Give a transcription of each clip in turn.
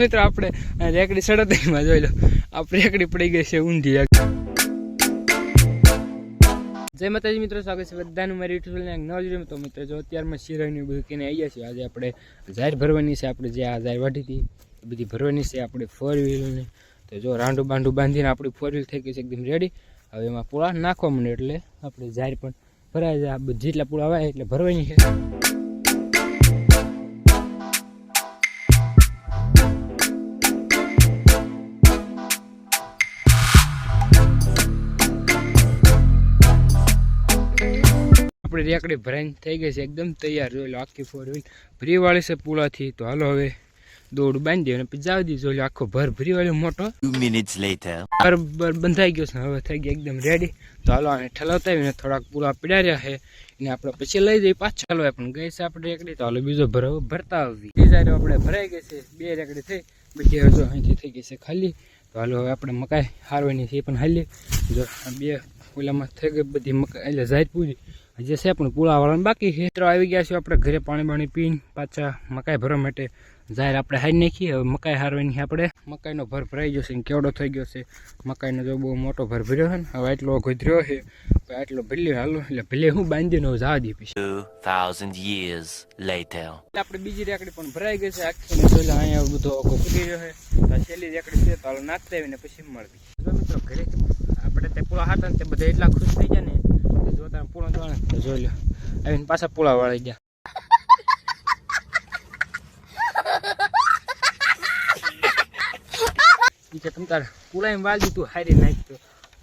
મિત્રો, આપણે રેકડી સડતમાં જોઈ લો. આપણે રેકડી પડી ગઈ છે ઊંધી જય માતાજી મિત્રો, સ્વાગત છે બધાનું મારી યુટ્યુબ ચેનલ નવા તો મિત્રો, જો અત્યારમાં શિરોની બધું કહીને આવ્યા છીએ. આજે આપણે જાહેર ભરવાની છે, આપણે જે આ જાહેર વાઢી હતી, એ બધી ભરવાની છે. આપણે ફોર વ્હીલને તો જો રાંડું બાંડું બાંધીને આપણી ફોર વ્હીલ થઈ ગઈ છે એકદમ રેડી હવે એમાં પૂળા નાખવા માંડે એટલે આપણે જાહેર પણ ભરાય જાય જેટલા પૂળા આવે એટલે ભરવાની છે. આપણી રેકડી ભરાઈને થઈ ગઈ છે એકદમ તૈયાર. જોઈ લો આખી ફોર વ્હીલ ભરીવાળી છે પુલાથી તો હાલો હવે દોડ બાંધી અને પછી જાવ દીધો એટલે આખો ભર ભરી વાળો મોટો minutes બરાબર બંધાઈ ગયો છે. હવે થઈ ગયો એકદમ રેડી તો હાલો આને ઠલાવતાવીને થોડાક પૂરા પીડાર્યા છે. એને આપણે પછી લઈ જઈએ પાછા. ચાલવા પણ ગઈ છે આપણે રેકડી. તો હાલો બીજો ભરાવો ભરતા આવી બીજા આપણે ભરાઈ ગઈ છે. બે રેકડી થઈ. બીજી હજુ અહીંથી થઈ ગઈ છે ખાલી. તો હાલો હવે આપણે મકાઈ હારવાની છે એ પણ હાલી જો બે ઓલામાં થઈ ગઈ બધી મકાઈ. એટલે જાહેર પૂરી હજી છે પણ પુલાવાળાને બાકી છે. મિત્રો આવી ગયા છે આપણે ઘરે પાણી બાણી પીને પાછા મકાઈ ભરવા માટે. જાહેર આપણે હારી નાખીએ હવે મકાઈ હારવાની આપણે. મકાઈનો ભર ભરાઈ ગયો છે ને કેવડો થઈ ગયો છે. મકાઈનો જો બહુ મોટો ભર ભર્યો છે ને હવે આટલો ગોધર્યો છે આટલો ભલે હાલો. એટલે ભલે હું બાંધીને હવે જવા દી પછી. આપણે બીજી રેકડી પણ ભરાઈ ગઈ છે આખી ને અહીંયા બધો ફૂટી ગયો છે. આ છેલ્લી રેકડી છે તો હાલો નાખતા આવીને પછી મળવી જો મિત્રો ઘરે આપણે તે પૂળા હતા ને તે બધા એટલા ખુશ થઈ ગયા ને તો જોઈ લો. આવીને પાછા પૂળા વાળી ગયા કે તમ તારે પૂળામાં વાળી તું હારી નાખતો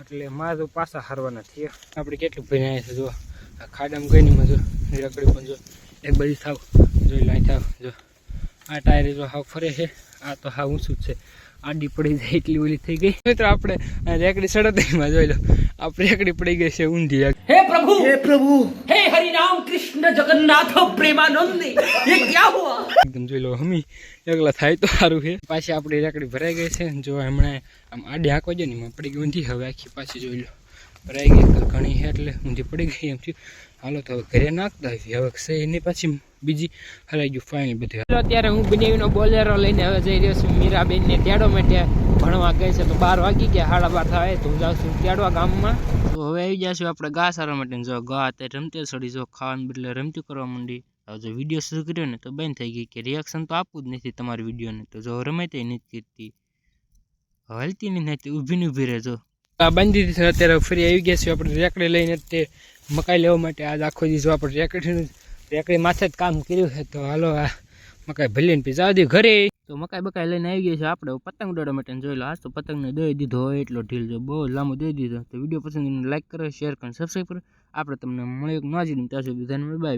એટલે મારે તો પાછા હારવાના થયા. આપણે કેટલું ભરી આવ્યા છે જો ખાડામાં ગઈ નહીં જો રકડી પણ જો. એક બધી થાવ. જોઈ લાઈ થાવ, જો. આ ટાયર જો હાવ ફરે છે આ તો હા ઊંચું જ છે. આડી પડી જાય એટલી ઓલી થઈ ગઈ. મિત્રો આપણે રેકડી સડતરીમાં જોઈ લો. આપણે રેકડી પડી ગઈ છે ઊંધી હે પ્રભુ! હે પ્રભુ! હે હરિ રામ કૃષ્ણ જગન્નાથ પ્રેમાનંદ! એ ક્યા હુઆ? એકદમ જોઈ લો હમી એકલા થાય તો સારું છે. પાછી આપણી રેકડી ભરાઈ ગઈ છે જો હમણાં આમ આડી આંકો છે ને પડી ગઈ ઊંધી હવે આખી પાછી જોઈ લો. ભરાઈ ગઈ ઘણી છે એટલે ઊંધી પડી ગઈ એમ થયું હાલો તો હવે ઘરે નાખતા આવી હવે છે એની પાછી બીજી હરાઈ ગયું ફાઇનલ બધું. અત્યારે હું બનેવીનો બોલેરો લઈને હવે જઈ રહ્યો છું. મીરાબેનને તેડો માટે ભણવા ગઈ છે તો બાર વાગી ગયા, સાડા બાર થાય તો હું જાઉં છું તેડવા ગામમાં. તો હવે આવી જશું આપણે ઘા સારવા માટે. જો ઘા અત્યારે રમતી સડી, જો ખાવાનું બદલે રમતું કરવા માંડી. હવે જો વીડિયો શરૂ કર્યો ને તો બંધ થઈ ગઈ કે રિએક્શન તો આપવું જ નથી તમારી વિડીયોને. તો જો રમે તે નથી કરતી. હલતી નથી ઊભી ને ઊભી રહેજો. આ બાંધી છે, અત્યારે ફરી આવી ગયા છે આપણે રેકડી લઈને તે મકાઈ લેવા માટે. આજ આખો દિવસ આપણે રેકડી રેકડી માથે જ કામ કર્યું છે, તો હાલો આ મકાઈ ભલીને પી જવા ઘરે. તો મકાઈ બકાઈ લઈને આવી ગયા છે આપણે. પતંગ દોડવા માટે જોઈ લો, આજ તો પતંગને દઈ દીધો હોય એટલો ઢીલ જો બહુ લાંબો દઈ દીધો. તો વીડિયો પસંદ લાઈક કરો શેર કરો સબસ્ક્રાઈબ કરો. આપણે તમને મળ્યો નવા જ ત્યાં સુધી બાય